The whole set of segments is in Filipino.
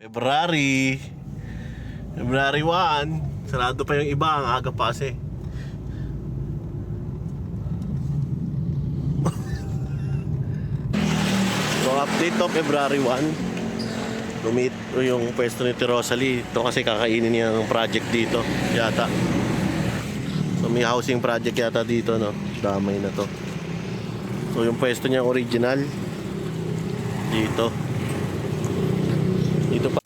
February. February 1. Sarado pa yung iba. Ang aga pa kasi. so update to February 1. Lumit yung pwesto ni Rosalie. Ito kasi kakainin niya ng project dito. Yata. So may housing project yata dito no. Damay na to. So yung pwesto niya original dito. Dito pa.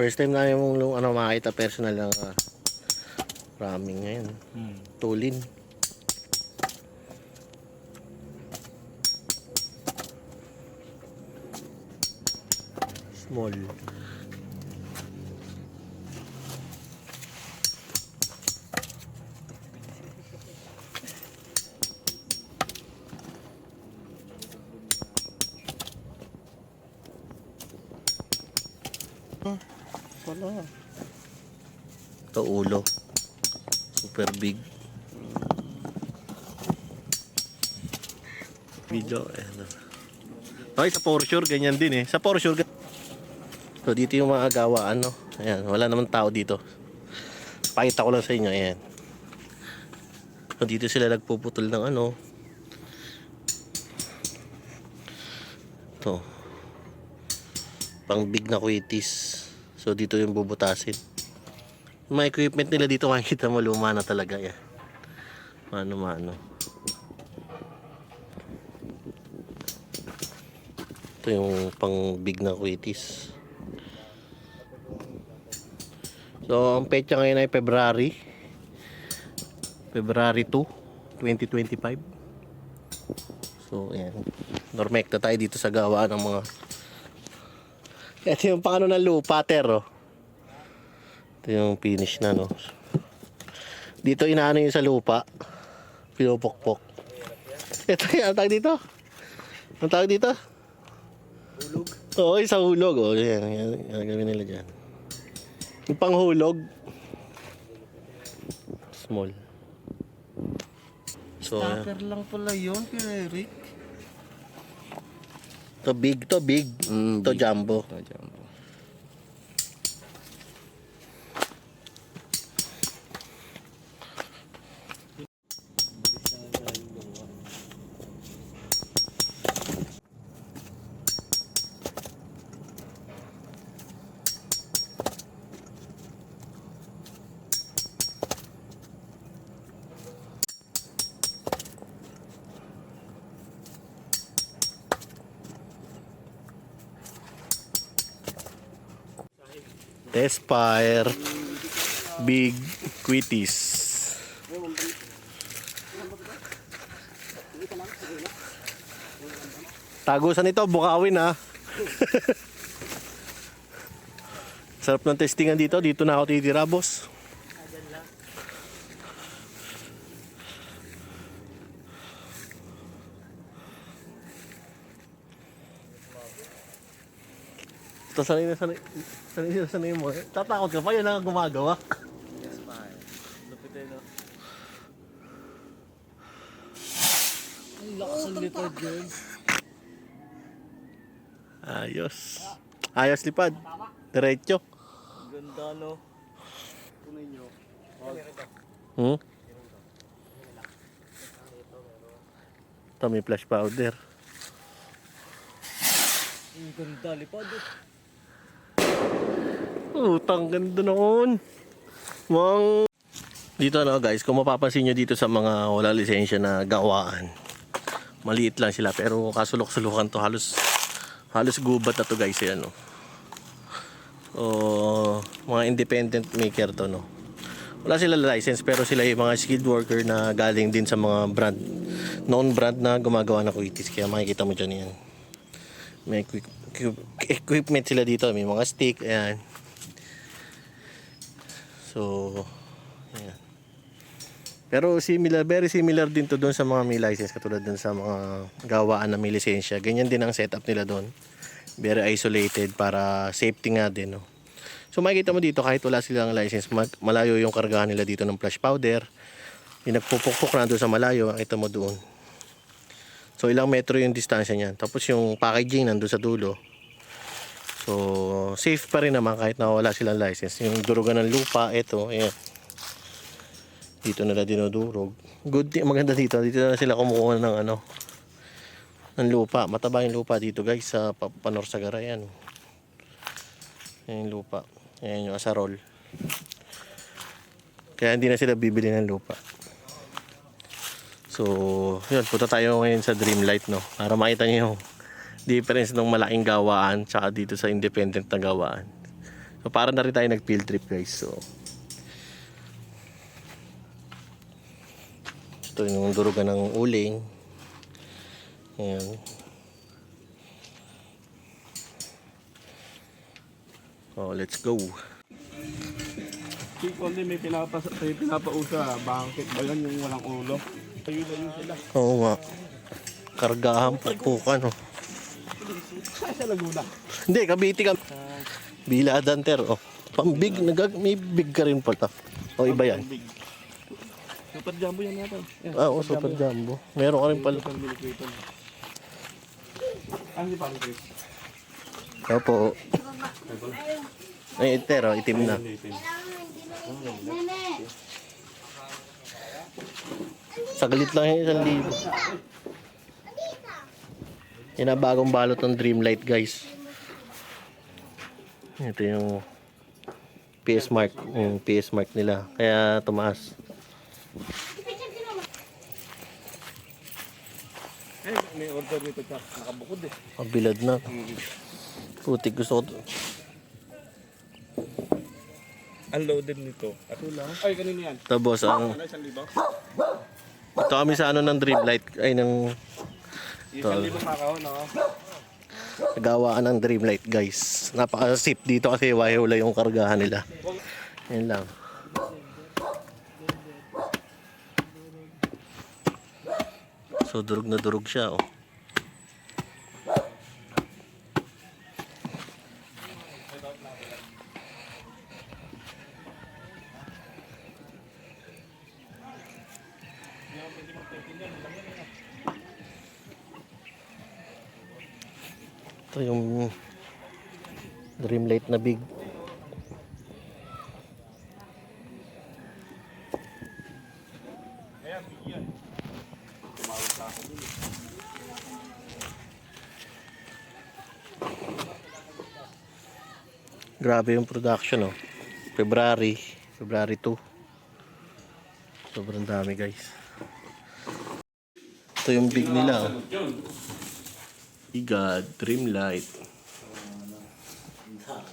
First time na yung ano makita personal ng uh, ramming ngayon. Tulin. Small. Wala. Ito ulo. Super big. Video. Ayan. Okay, sa Porsche, ganyan din eh. Sa Porsche, So, dito yung mga gawaan, no? Ayan, wala naman tao dito. Pakita ko lang sa inyo, ayan. So, dito sila nagpuputol ng ano. Ito. Pang big na kuitis. So, dito yung bubutasin. Yung mga equipment nila dito, makikita mo luma na talaga yan. Mano-mano. Ito yung pang big na kuitis. So, ang petsa ngayon ay February. February 2, 2025. So, ayan. Normekta tayo dito sa gawaan ng mga... Ito yung pang ano ng lupa, tero. Ito yung finish na, no? Dito inaano yung sa lupa. Pinupokpok. Ito yung ang dito. Ang tawag dito? Hulog? Oo, yung sa hulog. O, yan. Yan, yan, gawin nila dyan. Yung panghulog. Small. So, ayan. Starter lang pala yun, Kuya Eric. to big, to big. Mm, to jumbo. Ito, jumbo. Tespire. Big Quitties. Tagusan ito, bukawin ha. Sarap ng testingan dito. Dito na ako titira, boss. Ito sanay na sanay. Sanay na sanay mo. Tatakot ka pa, yun lang ang gumagawa. Yes, pa. Lupit eh, no? Ang lakas ang likod yun. Ayos. Ayos lipad. Diretso. Ganda, no? Tunay nyo. Hmm? Ito may flash powder. Ang ganda, lipad. eh. Utang ganda noon. Mang... Dito ano guys, kung mapapansin nyo dito sa mga wala lisensya na gawaan. Maliit lang sila pero kasulok-sulukan to halos halos gubat na to guys yan no. So, mga independent maker to no. Wala sila license pero sila yung mga skilled worker na galing din sa mga brand known brand na gumagawa ng kuitis kaya makikita mo dyan yan. May equi- equi- equipment sila dito, may mga stick, ayan. So, ayan. Pero similar, very similar din to doon sa mga may license katulad doon sa mga gawaan na may lisensya. Ganyan din ang setup nila doon. Very isolated para safety nga din. No? So makikita mo dito kahit wala silang license, malayo yung kargahan nila dito ng flash powder. Yung nagpupukpok na doon sa malayo, makita mo doon. So ilang metro yung distansya niyan. Tapos yung packaging nandun sa dulo. So safe pa rin naman kahit nawala silang license. Yung durugan ng lupa, ito, ayan. Dito nila dinudurog. Good, maganda dito. Dito na sila kumukuha ng ano, ng lupa. Mataba yung lupa dito guys sa Pa- Panor Sagara yan. Yan yung lupa. Ayan yung asarol. Kaya hindi na sila bibili ng lupa. So, yun, punta tayo ngayon sa Dreamlight, no? Para makita niyo yung difference ng malaking gawaan tsaka dito sa independent na gawaan. So, para na rin tayo nag-field trip, guys. So, ito yung durugan ng uling. Ayan. Oh, let's go. Chick only may pinapa may pinapausa bangkit ba yan yung walang ulo? Ayun na yun sila. Oo nga. Kargahan pagkukan, no? Sa Laguna. Hindi, kabiti ka. Bila Adanter, oh. Pambig, nagag, may big ka rin pala. O, iba yan. Super jumbo yan natin. Yan, Ah, oh, super jumbo. Meron ka rin pala. Super millimeter. Ano si Chris? Opo. Ay, pero, itim na. Saglit lang yung isang libo. Yan ang bagong balot ng Dreamlight, guys. Ito yung PS Mark, yung PS Mark nila. Kaya tumaas. Eh, may order nito ka. Nakabukod eh. Kabilad na. Putik gusto ko. Unloaded nito. At. Ay, kanino yan? Boss, ang ito kami sa ano ng Dreamlight ay ng Isang libo kakao, no? gawaan ng Dreamlight guys. Napaka-sip dito kasi wahula yung kargahan nila. Yan lang. So durog na durog siya oh. Ito yung Dreamlight na big. Grabe yung production oh. February, February 2. Sobrang dami guys. Ito yung big nila oh. Igad, Dreamlight.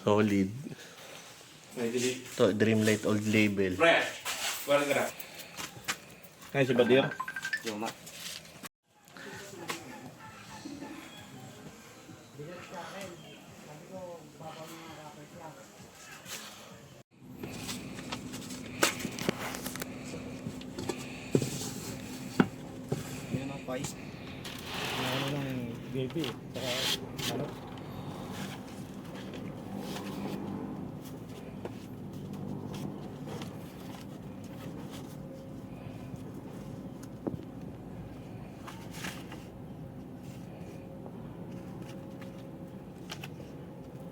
Solid. Ito, Dreamlight Old Label. Fresh. Wala ka na. Ay, si Badir? Yung Ang pipe. Ano ng baby. Saka ano?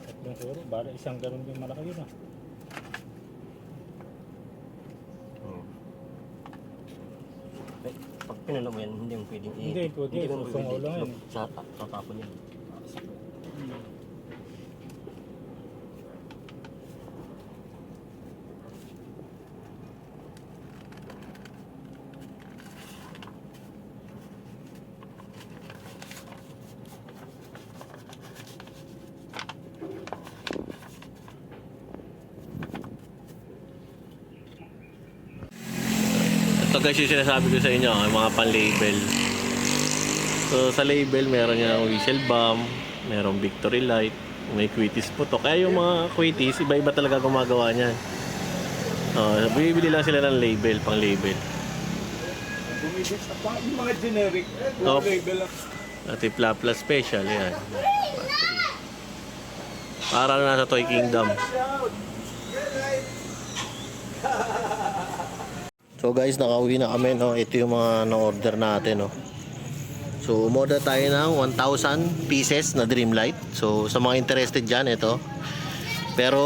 Tatlong kuro. Bala isang ganun yung malaki yun ah. Pag pinala mo pwedeng i- Hindi, pwede. Hindi mo Susong pwedeng ulo yan. i- sa tatapon yan. Ito guys yung sinasabi ko sa inyo, yung mga pan-label. So sa label, meron yung whistle bomb, merong victory light, may quitis putok. Kaya yung mga quitis, iba-iba talaga gumagawa niyan. Uh, bibili lang sila ng label, pang label. Bumibig sa yung mga generic. Oh. Puro label lang. At yung Plapla Special, yan. Parang nasa Toy Kingdom. So So guys, nakauwi na kami, no? Ito yung mga na-order natin, no? So, umorder tayo ng 1,000 pieces na Dreamlight. So, sa mga interested dyan, ito. Pero,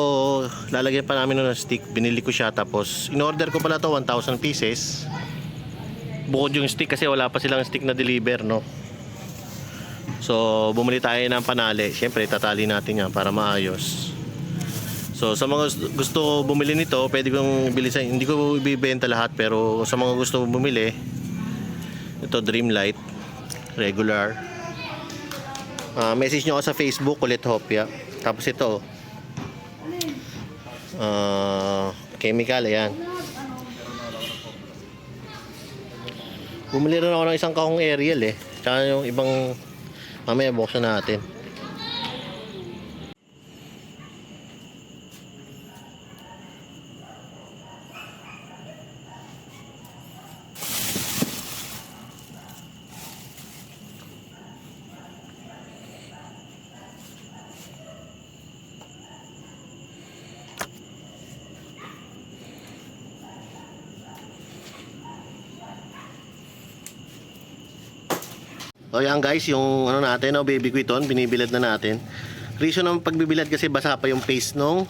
lalagyan pa namin ng stick. Binili ko siya. Tapos, in-order ko pala to 1,000 pieces. Bukod yung stick kasi wala pa silang stick na deliver, no? So, bumili tayo ng panali. Siyempre, tatali natin yan para maayos. So, sa mga gusto- bumili nito, pwede kong bili. Hindi ko ibibenta lahat, pero sa mga gusto bumili, ito, Dreamlight regular. Ah, message nyo ako sa Facebook, Kulit Hopia. Tapos ito, ah, chemical, ayan. Bumili rin ako ng isang kahong aerial eh. Tsaka yung ibang, mamaya buksan natin. O yan guys, yung ano natin, no, baby quiton, binibilad na natin. Reason ng pagbibilad kasi basa pa yung paste nung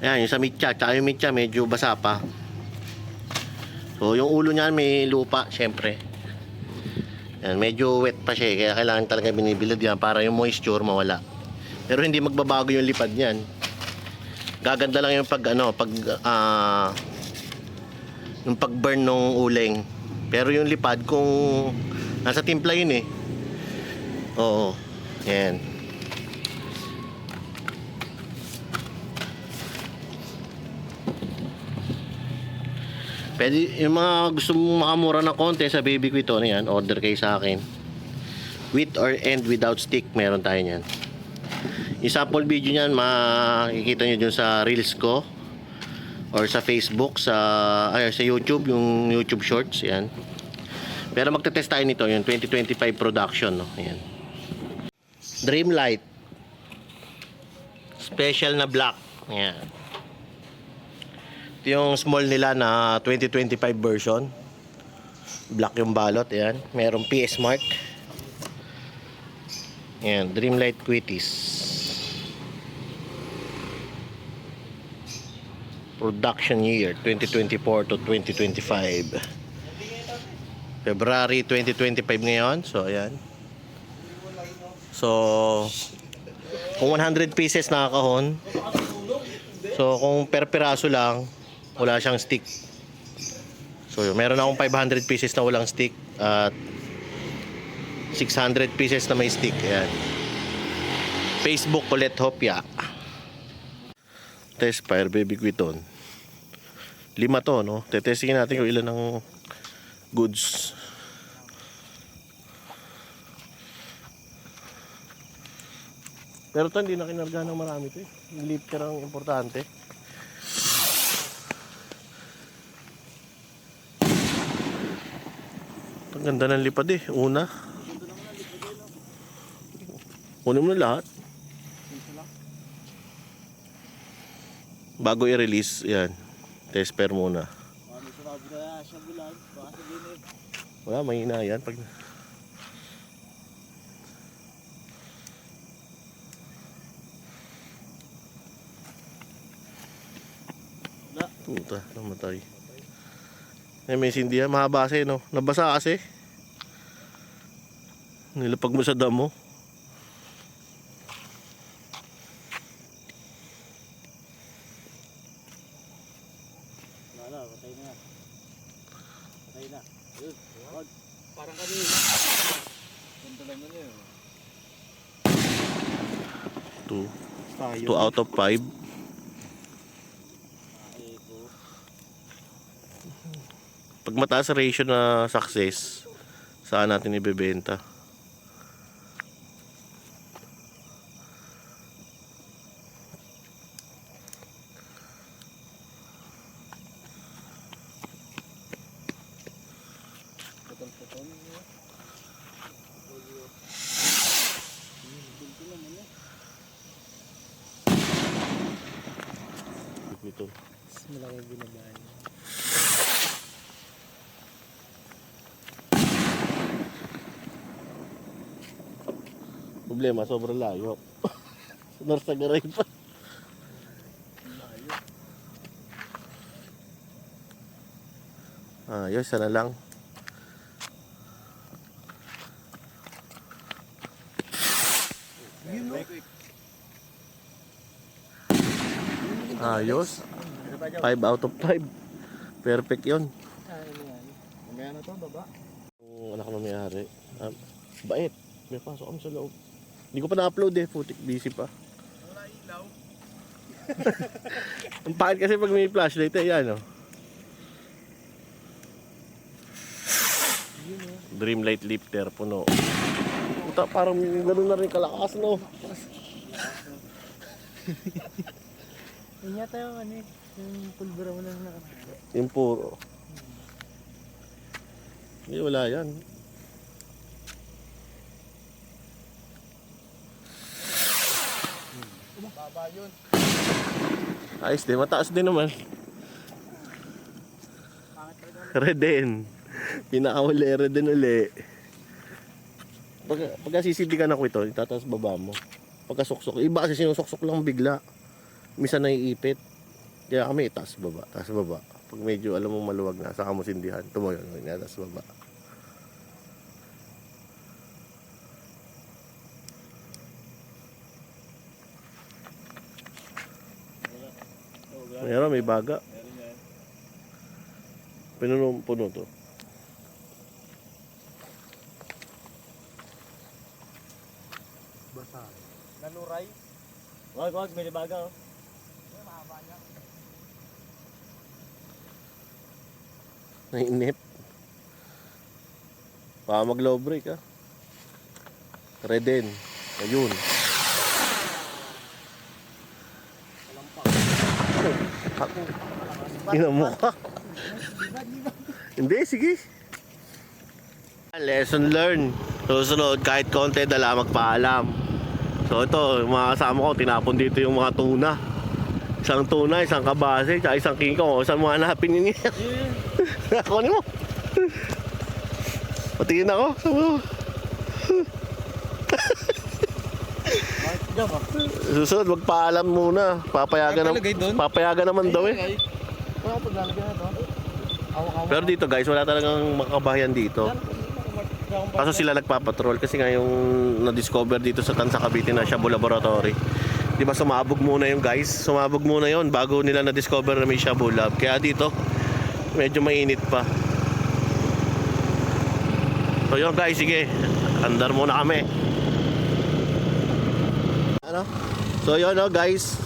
Ayan, yung sa mitya, tsaka yung mitya medyo basa pa. So, yung ulo niyan may lupa, syempre. Yan, medyo wet pa siya, eh, kaya kailangan talaga binibilad yan para yung moisture mawala. Pero hindi magbabago yung lipad niyan. Gaganda lang yung pag ano, pag ah yung pag-burn ng uling. Pero yung lipad kung nasa timpla yun eh. Oo. Yan. Pwede, yung mga gusto mong makamura ng konti sa baby ko ito, ano yan, order kayo sa akin. With or and without stick, meron tayo yan. Yung sample video niyan, makikita nyo dun sa reels ko or sa Facebook, sa ay, sa YouTube, yung YouTube Shorts, yan. Pero magte-test tayo nito, yung 2025 production, no. Ayan. Dreamlight. Special na black. Ayan. Ito yung small nila na 2025 version. Black yung balot, ayan. Merong PS Mark. Ayan, Dreamlight Quitties. Production year 2024 to 2025. February 2025 ngayon. So, ayan. So, kung 100 pieces nakakahon, so kung per piraso lang, wala siyang stick. So, yun, meron akong 500 pieces na walang stick at 600 pieces na may stick. Ayan. Facebook ulit Hopya. Test Fire Baby Quiton. Lima to, no? Tetestingin natin kung ilan ng goods. Pero to hindi na kinarga ng marami to eh. Yung lifter ang importante. Ang ganda ng lipad eh. Una. Kunin mo na lahat. Bago i-release, yan. Test pair muna. Wala, may ina yan. Pag... Puta, namatay. Eh, may sindihan, mahaba kasi, no? Nabasa kasi. Nilapag mo sa damo. 2 2 out of 5 pag mataas ratio na success saan natin ibebenta problema, sobrang layo. Narsagaray pa. Ayos, sana lang. Ayos. 5 out of 5. Perfect yon. Mamaya na to, baba. Yung anak na. Ah, bait. May pasok kami sa loob. Hindi ko pa na-upload eh. Putik, busy pa. Wala ilaw. Ang pangit kasi pag may flashlight eh, yan oh. Dream light lifter, puno. Puta, parang ganun na rin kalakas, no? Yun yata yung ano eh. Yung pulbura mo lang nakatalo. Yung puro. Hindi, wala yan. Baba yun. Ayos din, mataas din naman. Reden. Pinakauli, Reden uli. Pag, pagka sisindikan ako ito, itataas baba mo. Pagka suksok, iba kasi sinusuksok lang bigla. Misa naiipit. Kaya kami itaas baba, taas baba. Pag medyo alam mo maluwag na, saka mo sindihan. Tumo yun, taas baba. Meron, may baga. Pinuno puno to. Naluray. Wag, wag, may libaga oh. Nainip. Baka mag low break ah. Reden. Ayun. Ako. Ina mo ka. Hindi, sige. Lesson learned. Susunod, kahit konti, dala magpaalam. So ito, yung mga kasama ko, tinapon dito yung mga tuna. Isang tuna, isang kabase, tsaka isang king kong. Saan mo hanapin yun yan? Kunin mo. Patingin ako. Susunod, magpaalam muna. Papayagan, doon? papayagan naman daw eh. Wala pag lalagyan na to. Awak-awak. Pero dito guys, wala talagang makabahayan dito. Kaso sila nagpapatrol kasi nga yung na-discover dito sa Tansa Cavite na Shabu Laboratory. Di ba sumabog muna yung guys? Sumabog muna yon bago nila na-discover na may Shabu Lab. Kaya dito, medyo mainit pa. So yun guys, sige. Andar muna kami. Ano? So yun no guys.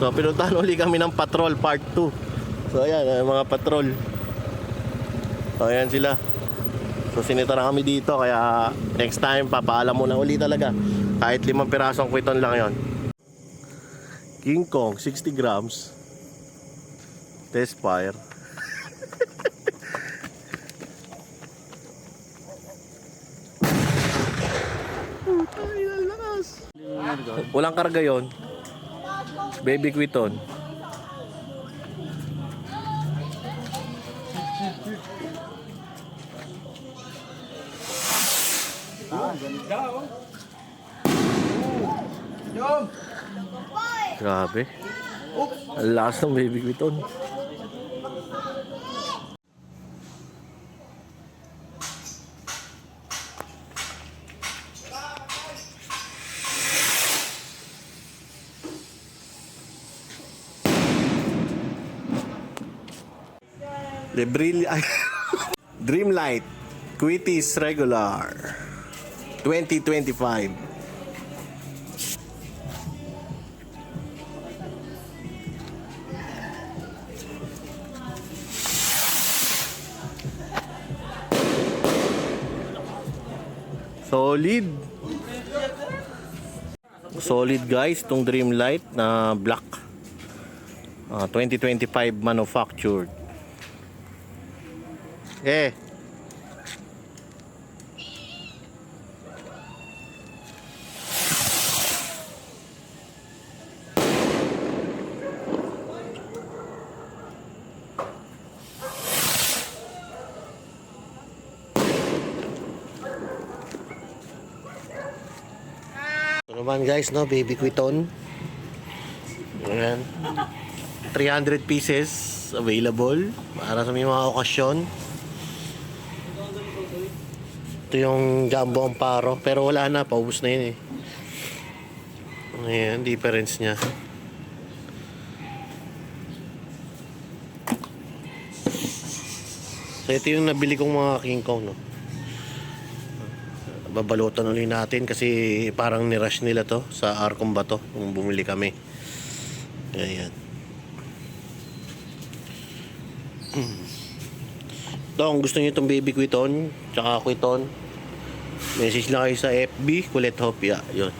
So pinuntahan uli kami ng patrol part 2. So ayan, ah, mga patrol. So ayan sila. So sinita na kami dito kaya next time papaalam mo na uli talaga. Kahit limang pirasong kwiton lang yon. King Kong 60 grams. Test fire. Walang karga yon. Baby kwiton. Grabe. Ang lakas ng baby kwiton. The Brill Dreamlight Quitis Regular 2025 Solid. Solid guys, tong Dreamlight na black. Ah, 2025 manufactured. Eh. Guys, no? Baby Quiton. Ayan. 300 pieces available para sa mga okasyon. Ito yung Jumbo Amparo. Pero wala na, paubos na yun eh. Ayan, difference niya. So ito yung nabili kong mga King Kong, no? Babalutan ulit natin kasi parang nirush nila to sa Arcom ba to nung bumili kami. Ayan. Ito, kung gusto niyo itong baby Quiton, tsaka Quiton, message lang kayo sa FB, Kulit Hopia. Yun.